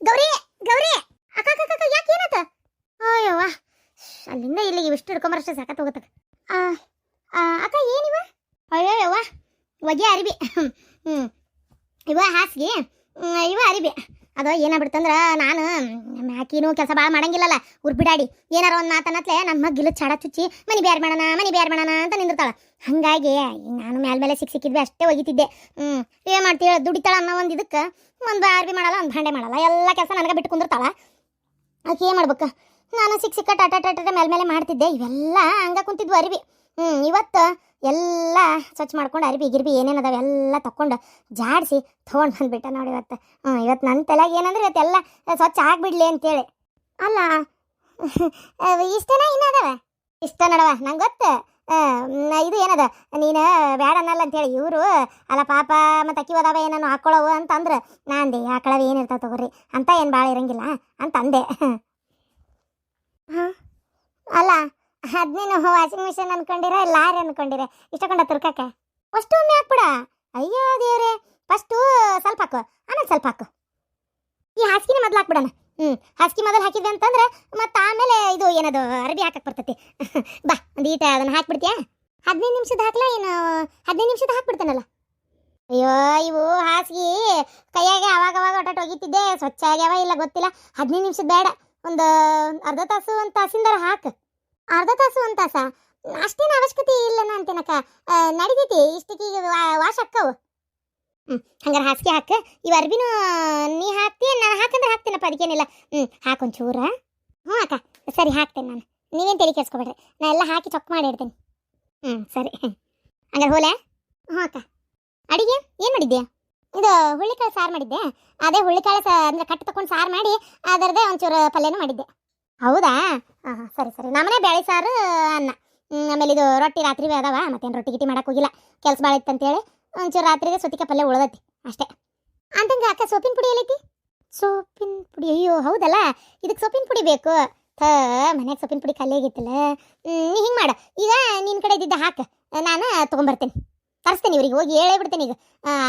ಗೌರಿ ಗೌರಿ. ಅಕ್ಕ ಅಕ್ಕ ಯಾಕೆ ಏನತ ಅಯ್ಯವ್ವ ಅಲ್ಲಿಂದ ಇಲ್ಲಿಗೆ ಇಷ್ಟು ಹಿಡ್ಕೊಂಬರಷ್ಟೇ ಸಾಕತ್ ಹೋಗತ್ತಕ್ಕ. ಅಕ್ಕ ಏನಿವ ಯವ್ವ ಒಗೆ ಅರಿಬಿ. ಹ್ಞೂ ಇವ ಹಾಸಿಗೆ. ಇವ ಅರಿಬಿ. ಅದು ಏನಾಗ್ಬಿಡ್ತಂದ್ರೆ ನಾನು ಮ್ಯಾಕಿನೂ ಕೆಲಸ ಭಾಳ ಮಾಡಂಗಿಲ್ಲಲ್ಲ, ಉರ್ಬಿಡಾಡಿ. ಏನಾರ ಒಂದು ಮಾತನ್ನತ್ಲೆ ನಮ್ಮ ಮಗ್ಗಿಲು ಚಾಡ ಚುಚ್ಚಿ, ಮನಿ ಬೇರೆ ಮಾಡೋಣ, ಮನಿ ಬೇರೆ ಮಾಡೋಣ ಅಂತ ನಿಂದಿರ್ತಾಳ. ಹಂಗಾಗಿ ನಾನು ಮ್ಯಾಲ ಮೇಲೆ ಸಿಕ್ ಸಿಕ್ಕಿದ್ವಿ, ಅಷ್ಟೇ ಒಗಿತಿದ್ದೆ. ಹ್ಞೂ ಏನು ಮಾಡ್ತೀವಿ ದುಡಿತಾಳ ಅನ್ನೋ ಒಂದು ಇದಕ್ಕೆ, ಒಂದು ಅರ್ಬಿ ಮಾಡಲ್ಲ, ಒಂದು ಭಾಂಡೆ ಮಾಡಲ್ಲ, ಎಲ್ಲ ಕೆಲಸ ನನಗೆ ಬಿಟ್ಟು ಕುಂದಿರ್ತಾಳ. ಅದಕ್ಕೆ ಏನು ಮಾಡ್ಬೇಕು? ನಾನು ಸಿಕ್ ಸಿಕ್ಕ ಟಾಟಾ ಟಾಟಾ ಮೇಲೆ ಮೇಲೆ ಮಾಡ್ತಿದ್ದೆ, ಇವೆಲ್ಲ ಹಂಗ ಕುಂತಿದ್ವು ಅರಿವಿ ಹ್ಞೂ ಇವತ್ತು ಎಲ್ಲ ಸ್ವಚ್ಛ ಮಾಡ್ಕೊಂಡು ಅರಿಬಿ ಗಿರ್ಬಿ ಏನೇನು ಅದಾವೆ ಎಲ್ಲ ತಕೊಂಡು ಜಾಡಿಸಿ ತೊಗೊಂಡು ಬಂದ್ಬಿಟ್ಟ ನೋಡಿ ಇವತ್ತು. ಹ್ಞೂ ಇವತ್ತು ನನ್ನ ತಲೆಗೆ ಏನಂದ್ರೆ ಇವತ್ತೆಲ್ಲ ಸ್ವಚ್ಛ ಆಗಿಬಿಡ್ಲಿ ಅಂತೇಳಿ. ಅಲ್ಲ ಇಷ್ಟೇನ ಇನ್ನೂ ಅದಾವೆ? ಇಷ್ಟ ನಡವ ನಂಗೆ ಗೊತ್ತು. ಇದು ಏನದ? ನೀನು ಬೇಡ ಅನ್ನಲ್ಲ ಅಂತೇಳಿ. ಇವರು, ಅಲ್ಲ ಪಾಪ ಮತ್ತು ಅಕ್ಕಿ ಓದಾವ ಏನನ್ನು ಹಾಕ್ಕೊಳ್ಳವು ಅಂತ ಅಂದ್ರೆ ನಾಂದೆ ಏನು ಏನಿರ್ತಾವ ತಗೋರಿ. ಅಂತ ಏನು ಭಾಳ ಇರಂಗಿಲ್ಲ ಅಂತ ಅಂದೆ ಹಾಂ, ಅಲ್ಲ ಅದನ್ನೇನು ವಾಷಿಂಗ್ ಮಿಷಿನ್ ಅನ್ಕೊಂಡಿರ ಲಾರಿ ಅನ್ಕೊಂಡಿರ? ಇಷ್ಟಕೊಂಡ ತುರ್ಕಕ್ಕೆ? ಅಷ್ಟು ಒಮ್ಮೆ ಹಾಕ್ಬಿಡ. ಅಯ್ಯೋ ದೇವ್ರೆ ಫಸ್ಟು ಸ್ವಲ್ಪ ಹಾಕು, ಆಮೇಲೆ ಸ್ವಲ್ಪ ಹಾಕು. ಈ ಹಾಸಿಗೆನ ಮೊದ್ಲು ಹಾಕ್ಬಿಡಣ. ಹ್ಞೂ ಹಾಸಿಗೆ ಮೊದಲು ಹಾಕಿದೆ ಅಂತಂದ್ರೆ ಮತ್ತೆ ಆಮೇಲೆ ಇದು ಏನದು, ಅರಬಿ ಹಾಕಕ್ಕೆ ಬರ್ತೈತಿ. ಬಾ, ಒಂದು ಈಟ ಅದನ್ನು ಹಾಕ್ಬಿಡ್ತೀಯಾ? ಹದಿನೈದು ನಿಮಿಷದ ಹಾಕ್ಲಾ ಏನು? ಹದಿನೈದು ನಿಮಿಷದ ಹಾಕ್ಬಿಡ್ತೇನಲ್ಲ? ಅಯ್ಯೋ, ಇವು ಹಾಸಿಗೆ ಕೈಯಾಗೆ ಅವಾಗ ಅವಾಗ ಒಟ್ಟಾಟ ಒಗಿತಿದ್ದೆ ಸ್ವಚ್ಛ ಆಗ್ಯಾವ ಇಲ್ಲ ಗೊತ್ತಿಲ್ಲ. ಹದಿನೈದು ನಿಮಿಷದ ಬೇಡ. ಒಂದು ಅರ್ಧ ತಾಸು, ಒಂದು ತಾಸಿಂದಾರ ಹಾಕು. ಅರ್ಧ ತಾಸು ಒಂದು ತಾಸ. ಅಷ್ಟೇನು ಅವಶ್ಯಕತೆ ಇಲ್ಲ ಅಂತೇನಕ್ಕ. ನಡಿತೈತಿ. ಇಷ್ಟಕ್ಕೆ ವಾಶ್ ಅಕ್ಕವು ಹ್ಞೂ ಹಂಗಾರೆ ಹಾಸಿಗೆ ಹಾಕ. ಇವು ಅರ್ಬಿನೂ, ನೀ ಹಾಕ್ತೀಯ, ನಾನು ಹಾಕಂದ್ರೆ ಹಾಕ್ತೀನಪ್ಪ ಅದಕ್ಕೇನಿಲ್ಲ ಹ್ಞೂ ಹಾಕೊಂಚೂರ ಹ್ಞೂ ಅಕ್ಕ, ಸರಿ, ಹಾಕ್ತೇನೆ ನಾನು. ನೀವೇನು ತಲೆ ಕೇಳಿಸ್ಕೊಬೇಡ್ರಿ ನಾ ಎಲ್ಲ ಹಾಕಿ ಚೊಕ್ ಮಾಡಿ ಇಡ್ತೇನೆ. ಹ್ಞೂ ಸರಿ. ಹಂಗಾರೆ ಹೋಲೆ? ಹ್ಞೂ ಅಕ್ಕ. ಅಡಿಗೆ? ಏನು ಮಾಡಿದ್ಯಾ? ಇದು ಹುಳ್ಳಿಕಾಳು ಸಾರು ಮಾಡಿದ್ದೆ. ಅದೇ ಹುಳ್ಳಿಕಾಳು ಸಾ, ಅಂದರೆ ಕಟ್ಟು ತಕೊಂಡು ಸಾರು ಮಾಡಿ, ಅದರದೇ ಒಂಚೂರು ಪಲ್ಯನೂ ಮಾಡಿದ್ದೆ. ಹೌದಾ? ಹಾಂ ಸರಿ ಸರಿ. ನಮ್ಮನೆ ಬೇಳೆ ಸಾರು, ಅನ್ನ. ಆಮೇಲೆ ಇದು ರೊಟ್ಟಿ ರಾತ್ರಿ ಅದಾವ, ಮತ್ತೇನು ರೊಟ್ಟಿ ಗಿಟ್ಟಿ ಮಾಡಕ್ಕೆ ಹೋಗಿಲ್ಲ. ಕೆಲಸ ಭಾಳ ಇತ್ತು ಅಂತೇಳಿ ಒಂಚೂರು ರಾತ್ರಿಗೆ ಸೊತಿಕ ಪಲ್ಯ ಉಳದತಿ, ಅಷ್ಟೇ. ಅಂತಂಗ ಅಕ್ಕ ಸೊಪ್ಪಿನ ಪುಡಿ ಎಲ್ಲೈತಿ? ಸೊಪ್ಪಿನ ಪುಡಿ, ಅಯ್ಯೋ, ಹೌದಲ್ಲ? ಇದಕ್ಕೆ ಸೊಪ್ಪಿನ ಪುಡಿ ಬೇಕು. ಥ, ಮನ್ಯಾಗ ಸೊಪ್ಪಿನ ಪುಡಿ ಖಾಲಿ ಆಗಿತ್ತಲ್ಲ. ನೀ ಹಿಂಗೆ ಮಾಡು. ಈಗ ನಿನ್ನ ಕಡೆ ಇದ್ದಿದ್ದ ಹಾಕು. ನಾನು ತೊಗೊಂಬರ್ತೇನೆ. ತರಿಸ್ತೇನೆ ಇವ್ರಿಗೆ, ಹೋಗಿ ಹೇಳೇ ಬಿಡ್ತೇನೆ ಈಗ.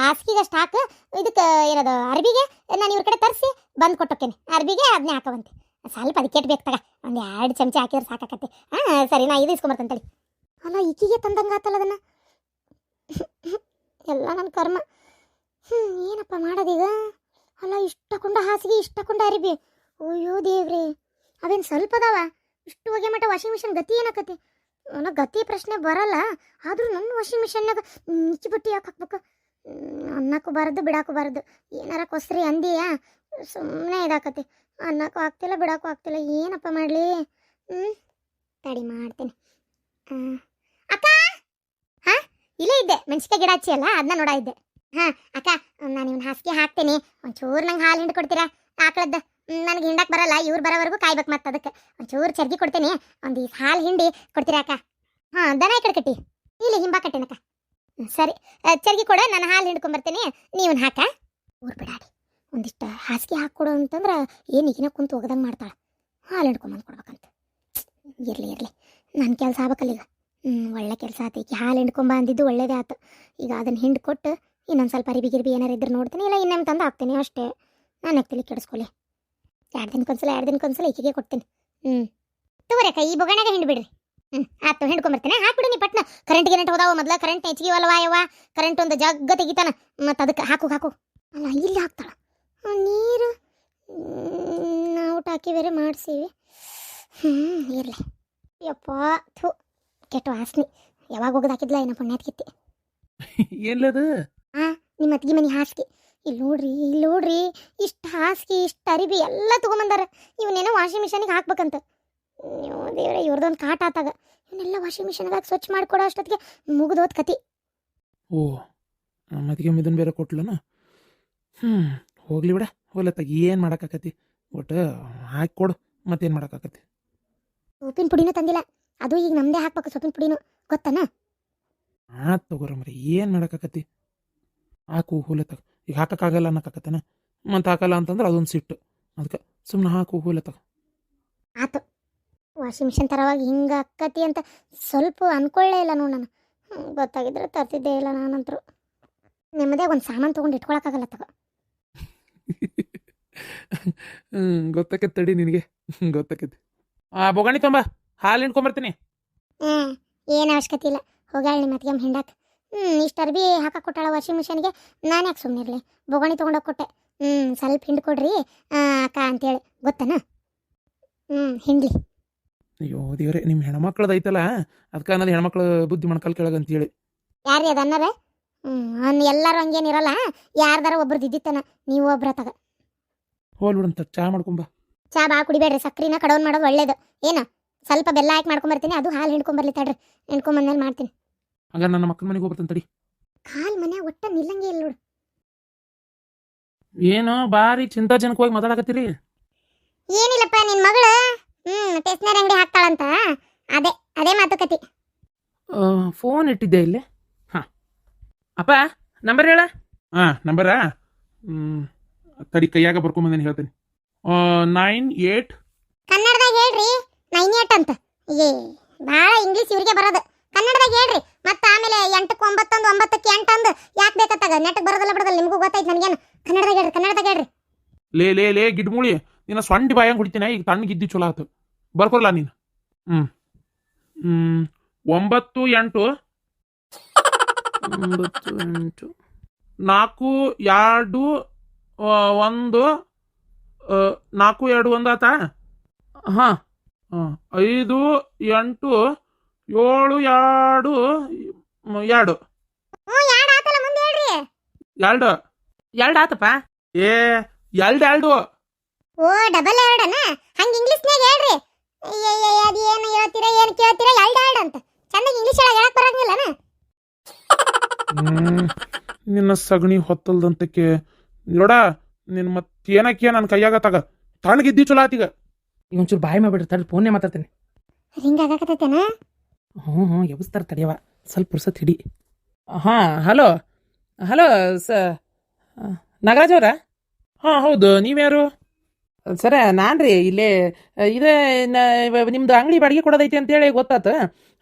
ಹಾಸಿಗೆಗಷ್ಟು ಹಾಕು. ಇದಕ್ಕೆ, ಏನದು, ಅರ್ಬಿಗೆ, ನಾನು ಇವ್ರ ಕಡೆ ತರಿಸಿ ಬಂದು ಕೊಟ್ಟೋಕ್ಕೇನೆ ಅರ್ಬಿಗೆ ಅದನ್ನೇ ಹಾಕವಂತೆ. ಸ್ವಲ್ಪ ಅದಕ್ಕೆ ಬೇಕು ತಗ. ಒಂದು ಎರಡು ಚಮಚ ಹಾಕಿದ್ರೆ ಸಾಕಾಕತ್ತೆ. ಹಾಂ, ಸರಿ, ನಾ ಇದು ಇಸ್ಕೊಂಬರ್ತೇನೆ ಅಲ್ಲ ತಂದಂಗೆ ಆತಲ್ಲ ಅದನ್ನು? ಎಲ್ಲ ನನ್ನ ಕರ್ಮ. ಹ್ಞೂ ಏನಪ್ಪ ಮಾಡೋದೀಗ? ಅಲ್ಲ ಇಷ್ಟಕೊಂಡ ಹಾಸಿಗೆ ಇಷ್ಟಕೊಂಡ ಅರಿಬಿ. ಅಯ್ಯೋ ದೇವ್ರಿ. ಅವೇನು ಸ್ವಲ್ಪ ಅದಾವ? ಇಷ್ಟು ಹೋಗಿ ಮಟ್ಟ ವಾಷಿಂಗ್ ಮಿಷಿನ್ ಗತಿ ಏನಾಕತಿ ಅವನ ಗತಿ ಪ್ರಶ್ನೆ ಬರಲ್ಲ. ಆದರೂ ನನ್ನ ವಾಷಿಂಗ್ ಮಿಷನ್ನಾಗ ನಿಚ್ಚಿ ಬಟ್ಟಿ ಯಾಕೆ ಹಾಕ್ಬೇಕು? ಅನ್ನಕ್ಕೂ ಬಾರದು, ಬಿಡಾಕು ಬಾರದು. ಏನಾರ ಕೊಸ್ರಿ ಅಂದಿಯಾ? ಸುಮ್ಮನೆ ಇದಾಕತಿ ಅನ್ನಕ್ಕೂ ಆಗ್ತಿಲ್ಲ, ಬಿಡೋಕ್ಕೂ ಆಗ್ತಿಲ್ಲ. ಏನಪ್ಪ ಮಾಡಲಿ? ಹ್ಞೂ ತಡಿ ಮಾಡ್ತೀನಿ. ಅಕ್ಕ? ಹಾಂ? ಇಲ್ಲೇ ಇದ್ದೆ. ಮೆಣಸಿಕಾಯಿ ಗಿಡ ಹಚ್ಚಿ ಅಲ್ಲ ಅದನ್ನ ನೋಡ ಇದ್ದೆ. ಹಾ, ಅಕ್ಕ, ನಾನು ಇವನು ಹಾಸಿಗೆ ಹಾಕ್ತೀನಿ. ಒಂಚೂರು ನಂಗೆ ಹಾಲು ಹಿಂಡಿ ಕೊಡ್ತೀರಾ? ಆಕಳದ್ದು. ನನಗೆ ಹಿಂಡಕ್ಕೆ ಬರಲ್ಲ, ಇವ್ರು ಬರೋವರೆಗೂ ಕಾಯ್ಬೇಕು ಮತ್ತೆ ಅದಕ್ಕೆ. ಒಂಚೂರು ಚರ್ಗಿ ಕೊಡ್ತೀನಿ. ಒಂದು ಹಾಲು ಹಿಂಡಿ ಕೊಡ್ತೀರಾ, ಅಕ್ಕ? ಹಾಂ, ದನ ಈ ಕಡೆ ಕಟ್ಟಿ. ಇಲ್ಲಿ ಹಿಂಬ ಕಟ್ಟಿನಕ್ಕ. ಸರಿ. ಚರ್ಗಿ ಕೊಡ, ನಾನು ಹಾಲು ಹಿಂಡ್ಕೊಂಬರ್ತೇನೆ ನೀವನ್ ಹಾಕ. ಊರು ಬಿಡಾಡಿ ಹಾಸಿಗೆ ಹಾಕ್ಕೊಡು ಅಂತಂದ್ರೆ ಏನು ಈಗಿನ ಕುಂತು ಒಗದಂಗೆ ಮಾಡ್ತಾಳೆ. ಹಾಲು ಹಿಂಡ್ಕೊಂಬಂದು ಕೊಡ್ಬೇಕಂತ. ಇರಲಿ ಇರಲಿ. ನನ್ನ ಕೆಲಸ ಆಗ್ಬೇಕಲ್ಲ ಈಗ. ಹ್ಞೂ ಒಳ್ಳೆ ಕೆಲಸ ಆತು ಈಗ ಹಾಲು ಹಿಂಡ್ಕೊಂಬ ಅಂದಿದ್ದು ಒಳ್ಳೇದೇ ಆತು. ಈಗ ಅದನ್ನು ಹಿಂಡು ಕೊಟ್ಟು ಇನ್ನೊಂದು ಸ್ವಲ್ಪ ಅರಿಬಿ ಗಿರ್ಬಿ ಏನಾರು ಇದ್ರೆ ನೋಡ್ತೀನಿ. ಇಲ್ಲ ಇನ್ನೇನು ತಂದು ಹಾಕ್ತೀನಿ ಅಷ್ಟೇ. ನಾನು ಯಾಕೆ ಕೆಡಿಸ್ಕೊಳ್ಳಿ. ಎರಡು ದಿನಕ್ಕೊಂದ್ಸಲ ಎರಡು ದಿನಕ್ಕೊಂದ್ಸಲ ಈಕೆಗೆ ಕೊಡ್ತೀನಿ. ಹ್ಞೂ ತಗೋರಿ ಅಕ್ಕ, ಈ ಬೊಗಣಾಗ ಹಿಂಡು ಬಿಡ್ರಿ ಹ್ಞೂ ಆತು, ಹಿಂಡ್ಕೊಂಬರ್ತೇನೆ. ಹಾಕ್ಬಿಡು ನೀ ಪಟ್ನ. ಕರೆಂಟ್ ಗಿರೆಂಟ್ ಹೋದಾವ ಮೊದ್ಲ. ಕರೆಂಟ್ ಹೆಚ್ಚಿಗೆ ಅಲ್ವಾ ಯವ್ವ ಕರೆಂಟ್ ಒಂದು ಜಗ್ಗ ತೆಗಿತಾನ. ಮತ್ತು ಅದಕ್ಕೆ ಹಾಕು ಹಾಕು. ಅಲ್ಲ, ಇಲ್ಲಿ ಹಾಕ್ತಾಳ. ನೀರು. ನಾವು ಟಾಕಿ ಬೇರೆ ಮಾಡಿಸೀವಿ. ಹ್ಞೂ ಇರಲಿ. ಯಪ್ಪ ಥು ಕೆಟ್ಟ ವಾಸನೆ. ಯಾವಾಗ ಹೋಗೋದು ಹಾಕಿದ್ಲ ಏನೋ ಪುಣ್ಯಾತ್ಕಿತ್ತಿ ಹಾಂ ನಿಮ್ಮ ಅತ್ತಿಗೆ ಮನೆ ಹಾಸಿಗೆ. ಇಲ್ಲಿ ನೋಡ್ರಿ ಇಲ್ಲಿ ನೋಡ್ರಿ ಇಷ್ಟು ಹಾಸಿಗೆ ಇಷ್ಟು ಅರಿಬಿ ಎಲ್ಲ ತೊಗೊಂಬಂದಾರ. ಇವನ್ನೇನೋ ವಾಷಿಂಗ್ ಮಿಷನಿಗೆ ಹಾಕ್ಬೇಕಂತ. ನೀವು ದೇವ್ರೆ ಇವ್ರದೊಂದು ಕಾಟ ಆತಾಗ. ಇವನ್ನೆಲ್ಲ ವಾಷಿಂಗ್ ಮಿಷನ್ಗೆ ಹಾಕಿ ಸ್ವಚ್ಛ ಮಾಡಿಕೊಡೋ ಅಷ್ಟೊತ್ತಿಗೆ ಮುಗಿದೋದ್ ಕತಿ. ಓ ಮತ್ತಿಗೆ ಮಿದನ್ ಬೇರೆ ಕೊಟ್ಲನ? ಹ್ಞೂ ಹೋಗ್ಲಿ ಬಿಡ ಹೋಲತ್ತಾಗ ಏನು ಮಾಡೋಕ್ಕಾಕತಿ ಒಟ್ಟು ಹಾಕಿ ಕೊಡು ಮತ್ತೇನು ಮಾಡೋಕ್ಕಾಕತಿ ಸೊಪ್ಪಿನ ಪುಡಿನೂ ತಂದಿಲ್ಲ. ಅದು ಈಗ ನಮ್ಮದೇ ಹಾಕ್ಬೇಕು ಸೊಪ್ಪಿನ ಪುಡಿನೂ. ಗೊತ್ತನ? ಆತ್ ತಗೋರ ಮರಿ ಏನು ಮಾಡೋಕ್ಕಾಕತಿ ಹಾಕು ಹೋಲತ್ತಾಗ. ಈಗ ಹಾಕೋಕ್ಕಾಗಲ್ಲ ಅನ್ನಕ್ಕಾಕತ್ತನ? ಮತ್ತೆ ಹಾಕಲ್ಲ ಅಂತಂದ್ರೆ ಅದೊಂದು ಸಿಟ್ಟು. ಅದಕ್ಕೆ ಸುಮ್ಮನೆ ಹಾಕು ಹೋಲತ್ತಾಗ. ಆತು. ವಾಷಿಂಗ್ ಮಿಷನ್ ತರವಾಗ ಹಿಂಗೆ ಅಕ್ಕತಿ ಅಂತ ಸ್ವಲ್ಪ ಅನ್ಕೊಳ್ಳೇ ಇಲ್ಲ ನೋಡು ನಾನು. ಗೊತ್ತಾಗಿದ್ರೆ ತರ್ತಿದ್ದೇ ಇಲ್ಲ ನಾನಂತರು. ನಿಮ್ಮದೇ ಒಂದು ಸಾಮಾನು ತೊಗೊಂಡು ಇಟ್ಕೊಳಕ್ಕಾಗಲ್ಲ ತಗೋ. ಗೊತ್ತಾಕೈತೆ ತಡಿ ನಿನಗೆ. ಗೊತ್ತಾಕೈತೆ. ಆ ಬೊಗಣಿ ತೊಂಬ ಹಾಲು ಹಿಂಡ್ಕೊಂಬರ್ತೀನಿ. ಹ್ಮ್ ಏನು ಅವಶ್ಯಕತೆ ಇಲ್ಲ. ಹೋಗಾಳ ನಿಮ್ಮ ಅತ್ತಿಗೆ ಹಿಂಡಾಕ ಹ್ಮ್ ಇಷ್ಟು ಅರ್ಬಿ ಹಾಕಕ್ ಕೊಟ್ಟಾಳ ವಾಷಿಂಗ್ ಮಿಷನ್ಗೆ. ನಾನು ಯಾಕೆ ಸುಮ್ಮನೆ ಇರಲಿ? ಬೊಗಣಿ ತೊಗೊಂಡೋಗಿ ಕೊಟ್ಟೆ. ಹ್ಮ್ ಸ್ವಲ್ಪ ಹಿಂಡ್ ಕೊಡ್ರಿ. ಅಕ್ಕ ಅಂತೇಳಿ. ಗೊತ್ತನ? ಹ್ಮ್ ಹಿಂಡ್ಲಿ. ಅಯ್ಯೋ ದೇವ್ರೆ ನಿಮ್ಮ ಹೆಣ್ಮಕ್ಳದ್ದು ಐತಲ್ಲ? ಅದಕ್ಕೆ ಅನ್ನೋದು ಹೆಣ್ಮಕ್ಳು ಬುದ್ಧಿ ಮಣ್ಕಲ್ ಕೆಳಗೆ ಅಂತೇಳಿ. ಯಾರ್ರಿ ಅದು ಅನ್ನರ ಹ್ಮ್ ಎಲ್ಲರೂ ಹಂಗೇನಿರಲ್ಲ ಯಾರ್ದಾರ ಒಬ್ರದ್ದು ಇದ್ದಿತ್ತನ ನೀವು ಒಬ್ರ ತಗ. ಹೋಲ್ ಬಿಡಂತ ಚಾ ಮಾಡ್ಕೊಂಬ ಚಾ ಬಾ ಕುಡಿಬೇಡ್ರಿ ಸಕ್ರಿನ ಕಡೋನ್ ಮಾಡೋದು ಒಳ್ಳೇದು. ಏನು ಸ್ವಲ್ಪ ಬೆಲ್ಲ ಹಾಕಿ ಮಾಡ್ಕೊಂಬರ್ತೀನಿ ಅದು ಹಾಲು ಹಿಂಡ್ಕೊಂಬರ್ಲಿ ತಡ್ರಿ. ಹಿಂಡ್ಕೊಂಬಂದ್ಮೇಲೆ ಮಾಡ್ತೀನಿ. ಹಂಗಾರೆ ನನ್ನ ಮಕ್ಕಳ ಮನೆಗೆ ಹೋಗ್ಬರ್ತಾನೆ ತಡಿ. ಕಾಲ್ ಮನೆ ಒಟ್ಟ ನಿಲ್ಲಂಗೆ ಇಲ್ಲ ನೋಡು. ಏನು ಬಾರಿ ಚಿಂತಾಜನಕವಾಗಿ ಮಾತಾಡಕತ್ತೀರಿ. ಏನಿಲ್ಲಪ್ಪ ನಿನ್ ಮಗಳು ಹ್ಮ್ ಟೇಸ್ನರಿ ಅಂಗಡಿ ಹಾಕ್ತಾಳಂತ. ಅದೇ ಅದೇ ಮಾತುಕತೆ. ಫೋನ್ ಇಟ್ಟಿದ್ದೆ ಇಲ್ಲಿ? ಅಪ್ಪ ನಂಬರ್ ಹೇಳ. ಹಾಂ ನಂಬರಾ ಹ್ಞೂ ತಡಿ ಕೈಯಾಗ ಬರ್ಕೊಂಬಂದೇನೆ ಹೇಳ್ತೀನಿ. ನೈನ್ ಏಟ್ ಕನ್ನಡದಾಗ ಹೇಳ್ರಿ ನೈನ್ ಏಟ್ ಅಂತ. ಏ ಭಾಳ ಇಂಗ್ಲೀಷ್ ಇವ್ರಿಗೆ ಬರೋದು. ಕನ್ನಡದಾಗ ಹೇಳ್ರಿ ಮತ್ತೆ ಆಮೇಲೆ ಎಂಟಕ್ಕೆ ಒಂಬತ್ತೊಂದು ಒಂಬತ್ತಕ್ಕೆ ಎಂಟು ಅಂದು ಯಾಕೆ ಬೇಕತ್ತಾಗ? ನೆಟ್ಗೆ ಬರೋದಲ್ಲ ಬಿಡೋದಲ್ಲ ನಿಮಗೂ ಗೊತ್ತಾಯ್ತು ನನಗೇನು. ಕನ್ನಡದಾಗ ಹೇಳ್ರಿ ಕನ್ನಡದಾಗ ಹೇಳ್ರಿ. ಲೇ ಲೇ ಲೇ ಗಿಡ್ಮೂಳಿ ನಿನ್ನ ಸೊಂಡಿ ಬಾಯಂಗೆ ಹುಡ್ತೀನಿ? ಈಗ ತಣ್ಣಗಿದ್ದಿ ಚಲೋ ಆತು. ಬರ್ಕೊಲ್ಲ ನೀನು? ಹ್ಞೂ ಹ್ಞೂ ಒಂಬತ್ತು ಎಂಟು. ಒಂಬತ್ತು ಎಂಟು ನಾಲ್ಕು ಎರಡು ಒಂದು ನಾಲ್ಕು ಎರಡು ಒಂದು ಆತ? ಹಾಂ. ಹಾಂ ಐದು ಎಂಟು ಏಳು ಎರಡು ಎರಡು. ಹ್ಞೂ ಯಾಡ್ ಆತಲ್ಲ ಮುಂದೆ ಹೇಳ್ರಿ. ಎರಡು. ಎರಡು ಆತಪ್ಪ? ಏ ಎರಡು ಎರಡು. ಓ ಡಬಲ್ ಎರಡನ? ಹಂಗ ಇಂಗ್ಲೀಷ್ನಾಗ ಹೇಳ್ರಿ. ಅದು ಏನು ಹೇಳ್ತೀರಾ ಏನು ಕೇಳ್ತೀರಾ ಎರಡು ಎರಡು ಅಂತ. ಚೆನ್ನಾಗಿ ಇಂಗ್ಲೀಷ್ ಒಳಗೆ ಹೇಳಕ್ ಬರಂಗಿಲ್ಲನ. ನಿನ್ನ ಸಗಣಿ ಹೊತ್ತಲ್ದಂತಕ್ಕೆ ನೋಡ ನಿನ್ ಮತ್ತೇನಕ್ಕೆ ನನ್ನ ಕೈಯಾಗ ತಗ. ತಣ್ಣಗಿದ್ದಿ ಚಲೋ ಆತೀಗ ಈಗ. ಒಂಚೂರು ಬಾಯಿ ಮಾಡ್ಬಿಡ್ರಿ ತಡ ಫೋನೇ ಮಾತಾಡ್ತೀನಿ. ಹಿಂಗಾಗತ್ತೇನ ಆಗಕತ್ತೈತೇನ? ಹ್ಞೂ ಹ್ಞೂ ಎಬ್ಸ್ತಾರೆ ತಡಿಯವ ಸ್ವಲ್ಪ ಪುರ್ಸತ್ ಹಿಡಿ. ಹಾಂ ಹಲೋ. ಹಲೋ ಸ ನಾಗರಾಜ್ ಅವರ? ಹಾಂ ಹೌದು. ನೀವ್ಯಾರು? ಸರ ನಾನು ರೀ ಇಲ್ಲೇ ಇದೇ ನಿಮ್ದು ಅಂಗಡಿ ಬಾಡಿಗೆ ಕೊಡೋದೈತಿ ಅಂತೇಳಿ ಗೊತ್ತಾತು.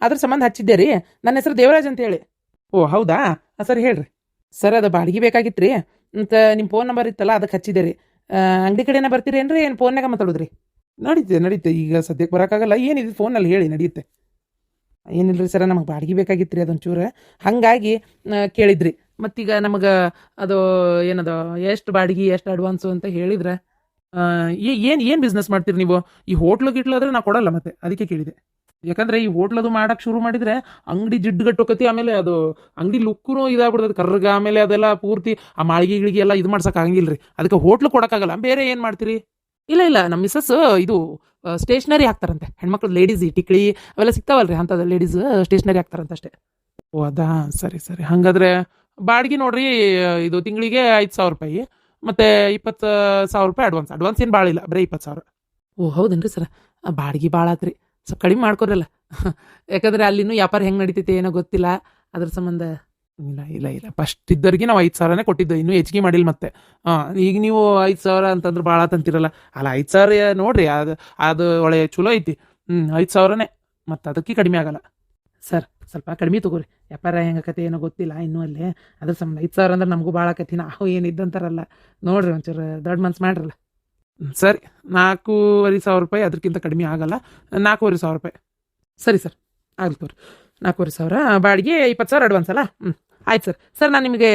ಅದ್ರ ಸಂಬಂಧ ಹಚ್ಚಿದ್ದೆ ರೀ. ನನ್ನ ಹೆಸರು ದೇವರಾಜ್ ಅಂತೇಳಿ. ಓ ಹೌದಾ? ಹಾಂ ಸರಿ ಹೇಳ್ರಿ. ಸರ್ ಅದು ಬಾಡಿಗೆ ಬೇಕಾಗಿತ್ತು ರೀ ಅಂತ ನಿಮ್ಮ ಫೋನ್ ನಂಬರ್ ಇತ್ತಲ್ಲ ಅದಕ್ಕೆ ಹಚ್ಚಿದೆ ರೀ ಅಂಗಡಿ ಕಡೆನೇ ಬರ್ತೀರೇನ್ರಿ? ಏನು ಫೋನ್ನಾಗ ಮಾತಾಡೋದ್ರಿ? ನಡೀತೆ ನಡೀತೆ. ಈಗ ಸದ್ಯಕ್ಕೆ ಬರೋಕ್ಕಾಗಲ್ಲ ಏನಿದೆ ಫೋನಲ್ಲಿ ಹೇಳಿ ನಡೆಯುತ್ತೆ ಏನಿಲ್ಲ ರೀ ಸರ ನಮಗೆ ಬಾಡಿಗೆ ಬೇಕಾಗಿತ್ತು ರೀ ಅದೊಂಚೂರು. ಹಾಗಾಗಿ ಕೇಳಿದ್ರಿ. ಮತ್ತೀಗ ನಮಗೆ ಅದು ಏನದು ಎಷ್ಟು ಬಾಡಿಗೆ ಎಷ್ಟು ಅಡ್ವಾನ್ಸು ಅಂತ ಹೇಳಿದ್ರೆ. ಏನು ಏನು ಬಿಸ್ನೆಸ್ ಮಾಡ್ತೀರಿ ನೀವು? ಈ ಹೋಟ್ಲು ಗಿಟ್ಲು ಆದ್ರೆ ನಾ ಕೊಡಲ್ಲ ಮತ್ತೆ. ಅದಕ್ಕೆ ಕೇಳಿದೆ. ಯಾಕಂದ್ರೆ ಈ ಹೋಟ್ಲದು ಮಾಡಕ್ ಶುರು ಮಾಡಿದ್ರೆ ಅಂಗಡಿ ಜಿಡ್ಡು ಗಟ್ಟೋಕತಿ ಆಮೇಲೆ ಅದು ಅಂಗಡಿ ಲುಕ್ಕೂ ಇದಾಗ್ಬಿಡ್ತದೆ. ಕರ್ರಗ ಆಮೇಲೆ ಅದೆಲ್ಲ ಪೂರ್ತಿ ಆ ಮಾಳಿಗೆಗಳಿಗೆ ಎಲ್ಲ ಇದು ಮಾಡ್ಸಕ್ ಆಗಂಗಿಲ್ಲ ರೀ ಅದಕ್ಕೆ ಹೋಟ್ಲು ಕೊಡಕ್ಕಾಗಲ್ಲ. ಬೇರೆ ಏನು ಮಾಡ್ತೀರಿ? ಇಲ್ಲ ಇಲ್ಲ. ನಮ್ಮ ಮಿಸಸ್ ಇದು ಸ್ಟೇಷ್ನರಿ ಹಾಕ್ತಾರಂತೆ. ಹೆಣ್ಮಕ್ಳು ಲೇಡೀಸ್ ಟಿಕ್ಳಿ ಅವೆಲ್ಲ ಸಿಗ್ತಾವಲ್ರಿ ಅಂಥದ್ದು ಲೇಡೀಸ್ ಸ್ಟೇಷ್ನರಿ ಹಾಕ್ತಾರಂತ ಅಷ್ಟೇ. ಓ, ಅದಾ? ಸರಿ ಸರಿ. ಹಾಗಾದ್ರೆ ಬಾಡಿಗೆ ನೋಡ್ರಿ, ಇದು ತಿಂಗಳಿಗೆ ಐದು ಸಾವಿರ ರೂಪಾಯಿ, ಮತ್ತೆ ಇಪ್ಪತ್ತು ಸಾವಿರ ರೂಪಾಯಿ ಅಡ್ವಾನ್ಸ್ ಅಡ್ವಾನ್ಸ್ ಏನು ಭಾಳ ಇಲ್ಲ ಬರೀ ಇಪ್ಪತ್ತು ಸಾವಿರ. ಓ, ಹೌದೇನ್ರಿ ಸರ್? ಬಾಡಿಗೆ ಭಾಳ ಆತ್ರಿ. ಸ್ವಲ್ಪ ಕಡಿಮೆ ಮಾಡ್ಕೊರಲ್ಲ ಯಾಕಂದ್ರೆ ಅಲ್ಲಿನೂ ವ್ಯಾಪಾರ ಹೆಂಗೆ ನಡೀತೈತೆ ಏನೋ ಗೊತ್ತಿಲ್ಲ. ಅದ್ರ ಸಂಬಂಧ ಇಲ್ಲ ಇಲ್ಲ ಇಲ್ಲ. ಫಸ್ಟ್ ಇದ್ದವ್ರಿಗೆ ನಾವು ಐದು ಸಾವಿರನೇ ಕೊಟ್ಟಿದ್ದು. ಇನ್ನೂ ಹೆಚ್ಚಿಗೆ ಮಾಡಿಲ್ಲ ಮತ್ತೆ. ಹಾಂ, ಈಗ ನೀವು ಐದು ಸಾವಿರ ಅಂತಂದ್ರೆ ಭಾಳ ತಂತಿರಲ್ಲ. ಅಲ್ಲ, ಐದು ಸಾವಿರ ನೋಡ್ರಿ. ಅದು ಅದು ಒಳ್ಳೆ ಚಲೋ ಐತಿ. ಹ್ಞೂ ಐದು ಸಾವಿರನೇ. ಮತ್ತು ಅದಕ್ಕೆ ಕಡಿಮೆ ಆಗಲ್ಲ. ಸರ್, ಸ್ವಲ್ಪ ಕಡಿಮೆ ತಗೋರಿ. ವ್ಯಾಪಾರ ಹೆಂಗೆ ಕತೆ ಏನೋ ಗೊತ್ತಿಲ್ಲ ಇನ್ನೂ ಅಲ್ಲೇ. ಅದ್ರ ಸಂಬಂಧ ಐದು ಸಾವಿರ ಅಂದ್ರೆ ನಮಗೂ ಭಾಳ ಕತೆ ಏನು ಇದ್ದಂತಾರಲ್ಲ. ನೋಡ್ರಿ ಒಂಚೂರು ದೊಡ್ಡ ಮನ್ಸು ಮಾಡ್ರಲ್ಲ. ಸರಿ, ನಾಲ್ಕೂವರೆ ಸಾವಿರ ರೂಪಾಯಿ ಅದಕ್ಕಿಂತ ಕಡಿಮೆ ಆಗಲ್ಲ. ನಾಲ್ಕೂವರೆ ಸಾವಿರ ರೂಪಾಯಿ. ಸರಿ ಸರ್, ಆಗಲಿ ತೋರಿ ನಾಲ್ಕೂವರೆ ಸಾವಿರ. ಬಾಡಿಗೆ ಇಪ್ಪತ್ತು ಸಾವಿರ ಅಡ್ವಾನ್ಸ್ ಅಲ್ಲ? ಹ್ಞೂ ಆಯ್ತು ಸರ್. ಸರ್, ನಾನು ನಿಮಗೆ,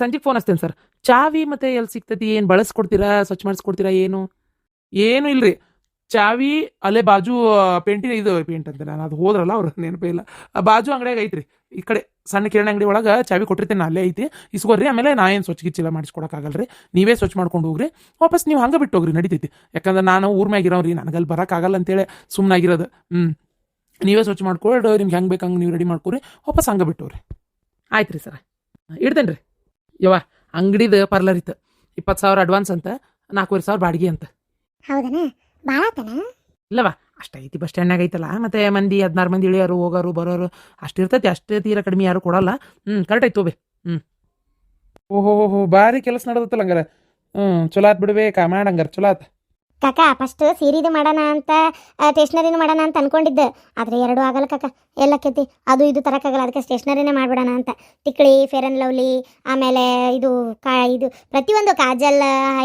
ಸಂಜೆಗೆ ಫೋನ್ ಹಚ್ತೇನೆ ಸರ್. ಚಾವಿ ಮತ್ತು ಎಲ್ಲಿ ಸಿಗ್ತೈತಿ ಏನು ಬಳಸ್ಕೊಡ್ತೀರಾ, ಸ್ವಚ್ಛ ಮಾಡಿಸ್ಕೊಡ್ತೀರಾ, ಏನು? ಏನು ಇಲ್ರಿ. ಚಾವಿ ಅಲ್ಲೇ ಬಾಜು ಪೇಂಟಿನ ಇದು ಪೇಂಟ್ ಅಂತ ನಾನು ಅದು ಹೋದ್ರಲ್ಲ ಅವ್ರು ನೆನಪೇ ಇಲ್ಲ. ಆ ಬಾಜು ಅಂಗಡಿಯಾಗ ಐತ್ರಿ. ಈ ಕಡೆ ಸಣ್ಣ ಕಿರಾಣಿ ಅಂಗಡಿ ಒಳಗೆ ಚಾವಿ ಕೊಟ್ಟಿರ್ತೇನೆ ಅಲ್ಲೇ ಐತಿ. ಇಸ್ಕೋರಿ ಆಮೇಲೆ ನಾ ಏನು ಸ್ವಚ್ಛ ಗಿಚ್ಚಿಲ್ಲ ಮಾಡಿಸ್ಕೊಡಕ್ಕಾಗಲ್ರಿ. ನೀವೇ ಸ್ವಚ್ಛ ಮಾಡ್ಕೊಂಡು ಹೋಗ್ರಿ. ವಾಪಸ್ ನೀವು ಹಂಗೆ ಬಿಟ್ಟು ಹೋಗ್ರಿ ನಡಿತೈತಿ. ಯಾಕಂದ್ರೆ ನಾನು ಊರ್ ಮ್ಯಾಗಿರೋರಿ ನನಗೆ ಅಲ್ಲಿ ಬರೋಕ್ಕಾಗಲ್ಲ ಅಂತೇಳಿ ಸುಮ್ಮನಾಗಿರೋದು ಹ್ಞೂ ನೀವೇ ಸ್ವಚ್ಛ ಮಾಡ್ಕೊಂಡು ನಿಮ್ಗೆ ಹೆಂಗೆ ಬೇಕಂಗೆ ಹಂಗೆ ನೀವು ರೆಡಿ ಮಾಡ್ಕೊರಿ ವಾಪಸ್ ಹಂಗೆ ಬಿಟ್ಟೋಗ್ರಿ ಆಯ್ತು ರೀ ಸರ. ಇಡ್ತೇನೆ ರೀ ಯವ್ವ ಅಂಗಡಿದು ಪಾರ್ಲರ್ ಇತ್ತು. ಇಪ್ಪತ್ತು ಸಾವಿರ ಅಡ್ವಾನ್ಸ್ ಅಂತ ನಾಲ್ಕೂವರೆ ಸಾವಿರ ಬಾಡಿಗೆ ಅಂತ. ಹೌದನ? ಭಾಳ ಆತನ ಇಲ್ಲವಾ ಅಷ್ಟೈತಿ ಬಸ್ ಸ್ಟ್ಯಾಂಡ್ನಾಗ ಐತಲ್ಲ ಮತ್ತೆ ಮಂದಿ ಹದಿನಾರು ಮಂದಿ ಇಳಿಯೋರು ಹೋಗೋರು ಬರೋರು ಅಷ್ಟು ಇರ್ತೈತಿ ಅಷ್ಟೇ ತೀರ ಕಡಿಮೆ ಯಾರು ಕೊಡಲ್ಲ. ಹ್ಞೂ ಕರೆಕ್ಟ್ ಐತೋ ಬೇ ಓಹೋ ಹೋ ಭಾರಿ ಕೆಲಸ ನಡೆದತ್ತಲ್ಲ ಹಂಗಾರೆ. ಹ್ಞೂ ಚಲೋ ಆತ್ ಬಿಡ್ಬೇಕಾ ಮಾಡಂಗಾರ ಚಲೋ ಆತ್. ಕಾಕ ಫಸ್ಟ್ ಸೀರೆದು ಮಾಡೋಣ ಅಂತ ಸ್ಟೇಷ್ನರಿನೂ ಮಾಡೋಣ ಅಂತ ಅನ್ಕೊಂಡಿದ್ದೆ. ಆದರೆ ಎರಡು ಆಗಲ್ಲ ಕಾಕ. ಕೆತ್ತಿ ಅದು ಇದು ತರಕ್ಕಾಗಲ್ಲ ಅದಕ್ಕೆ ಸ್ಟೇಷ್ನರಿನೇ ಮಾಡಿಬಿಡೋಣ ಅಂತ. ತಿಕ್ಳಿ ಫೇರ್ ಆ್ಯಂಡ್ ಲವ್ಲಿ ಆಮೇಲೆ ಇದು ಕಾ, ಇದು ಪ್ರತಿಯೊಂದು ಕಾಜಲ್,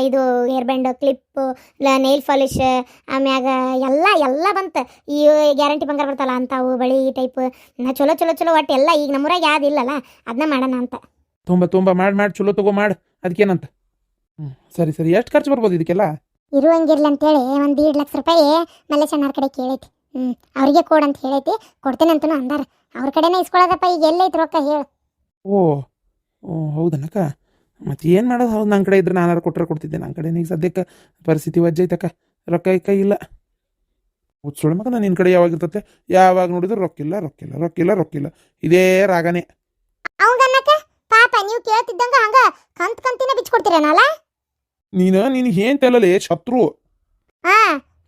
ಇದು hair band clip nail polish ಆಮ್ಯಾಗ ಎಲ್ಲ ಎಲ್ಲ ಬಂತು. ಈ ಗ್ಯಾರಂಟಿ ಬಂಗಾರ ಬರ್ತಲ್ಲ ಅಂಥವು, ಬಳಿ ಈ ಟೈಪ್ ಚಲೋ ಚಲೋ ಚಲೋ ಒಟ್ಟು ಎಲ್ಲ ಈಗ ನಮ್ಮೂರಾಗ ಯಾವ್ದು ಇಲ್ಲಲ್ಲ. ಅದನ್ನ ಮಾಡೋಣ ಅಂತ. ತುಂಬ ತುಂಬ ಮಾಡಿ ಮಾಡಿ, ಚಲೋ ತಗೋ ಮಾಡಿ. ಅದಕ್ಕೇನಂತ? ಹ್ಞೂ ಸರಿ ಸರಿ. ಎಷ್ಟು ಖರ್ಚು ಬರ್ಬೋದು ಇದಕ್ಕೆಲ್ಲ? ಇರುವಂಗಿರ್ಲಿ ಅಂತೇಳಿ ಒಂದು ಎರಡು ಲಕ್ಷ ರೂಪಾಯಿ ಮಲ್ಲೇಶಣ್ಣವ್ರ ಕಡೆ ಕೇಳೈತಿ. ಹ್ಞೂ ಅವ್ರಿಗೆ ಕೊಡು ಅಂತ ಹೇಳೈತಿ. ಕೊಡ್ತೇನೆ ಅಂತನೂ ಅಂದಾರ. ಅವ್ರ ಕಡೆನೇ ಇಸ್ಕೊಳ್ಳೋದಪ್ಪ ಈಗ ಎಲ್ಲೈತಿ ರೊಕ್ಕ ಹೇಳು. ಓ ಓ ಹೌದನಕ್ಕ? ಮತ್ತೆ ಏನು ಮಾಡೋದು? ಹೌದು ನನ್ನ ಕಡೆ ಇದ್ರೆ ನಾನು ಕೊಟ್ಟರೆ ಕೊಡ್ತಿದ್ದೆ. ನನ್ನ ಕಡೆ ಈಗ ಸದ್ಯಕ್ಕೆ ಪರಿಸ್ಥಿತಿ ವಜ್ಜೆ ಐತಕ್ಕ ರೊಕ್ಕ ಕೈ ಇಲ್ಲ. ಹುಚ್ಚೋಳ ಮಗ ನಿನ್ನ ಕಡೆ ಯಾವಾಗ ಇರ್ತತೆ? ಯಾವಾಗ ನೋಡಿದ್ರು ರೊಕ್ಕಿಲ್ಲ ರೊಕ್ಕಿಲ್ಲ ರೊಕ್ಕಿಲ್ಲ ರೊಕ್ಕಿಲ್ಲ ಇದೇ ರಾಗನೇ. ಅವಂಗನ್ನಕ ಪಾಪ ನೀವು ಕೇಳ್ತಿದ್ದಂಗ ಹಂಗ ಕಂತ್ ಕಂತಿನ ಬಿಚ್ಕೊಡ್ತೀರೇನಲ್ಲ? ನೀನು ನಿನಗೆ ಏನು ತೆಲಲೆ ಶತ್ರು. ಹಾ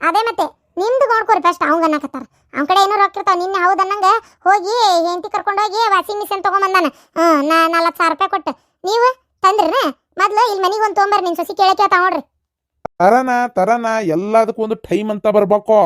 ಅದೇ ಮತ್ತೆ. ನಿಮ್ದು ನೋಡ್ಕೊರಿ ಫಸ್ಟ್ ಅವಂಗ ಅನ್ನಕತ್ತಾರ. ಅವ್ನ ಕಡೆ ಏನೋ ರೊಕ್ಕ ಇರ್ತಾವ. ನಿನ್ನೆ ಹೌದನ್ನಂಗ ಹೋಗಿ ಹೆಂಡತಿ ಕರ್ಕೊಂಡೋಗಿ ವಾಷಿಂಗ್ ಮಿಷಿನ್ ತಗೊಂಬಂದಾನ. ಹ್ಞೂ ನಾ ನಲ್ವತ್ತು ಸಾವಿರ ರೂಪಾಯಿ ಕೊಟ್ಟು. ನೀವು ತಂದ್ರಿ ಮೊದ್ಲು ಇಲ್ಲಿ ಮನೆಗೆ ಒಂದು ತೊಗೊಂಬರ್ರಿ ನಿನ್ ಸೊಸಿ ಕೇಳಕ್ಕೆ ನೋಡ್ರಿ. ತರನ ತರನ ಎಲ್ಲದಕ್ಕೂ ಒಂದು ಟೈಮ್ ಅಂತ ಬರ್ಬೇಕು.